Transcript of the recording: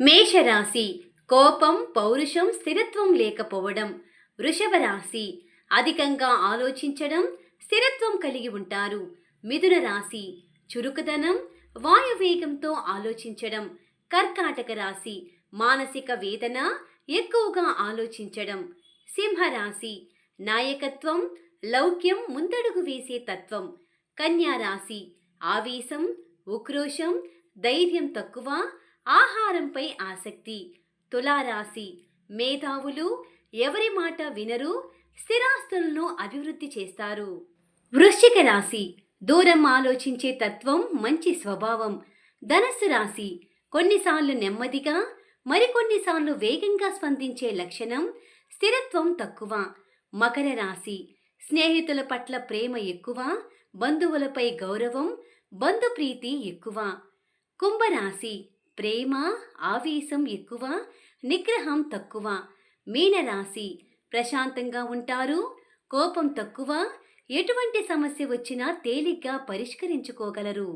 మేషరాశి కోపం పౌరుషం స్థిరత్వం లేకపోవడం. వృషభ రాశి అధికంగా ఆలోచించడం స్థిరత్వం కలిగి ఉంటారు. మిథున రాశి చురుకుదనం వాయువేగంతో ఆలోచించడం. కర్కాటక రాశి మానసిక వేదన ఎక్కువగా ఆలోచించడం. సింహరాశి నాయకత్వం లౌక్యం ముందడుగు వేసే తత్వం. కన్యా రాశి ఆవేశం ఉక్రోషం ధైర్యం తక్కువ ఆహారంపై ఆసక్తి. తులారాశి మేధావులు ఎవరి మాట వినరు స్థిరాస్తులను అభివృద్ధి చేస్తారు. వృశ్చిక రాశి దూరం ఆలోచించే తత్వం మంచి స్వభావం. ధనస్సు రాశి కొన్నిసార్లు నెమ్మదిగా మరికొన్నిసార్లు వేగంగా స్పందించే లక్షణం స్థిరత్వం తక్కువ. మకర రాశి స్నేహితుల పట్ల ప్రేమ ఎక్కువ బంధువులపై గౌరవం బంధుప్రీతి ఎక్కువ. కుంభరాశి ప్రేమ ఆవేశం ఎక్కువ నిగ్రహం తక్కువ. మీనరాశి ప్రశాంతంగా ఉంటారు కోపం తక్కువ ఎటువంటి సమస్య వచ్చినా తేలిగ్గా పరిష్కరించుకోగలరు.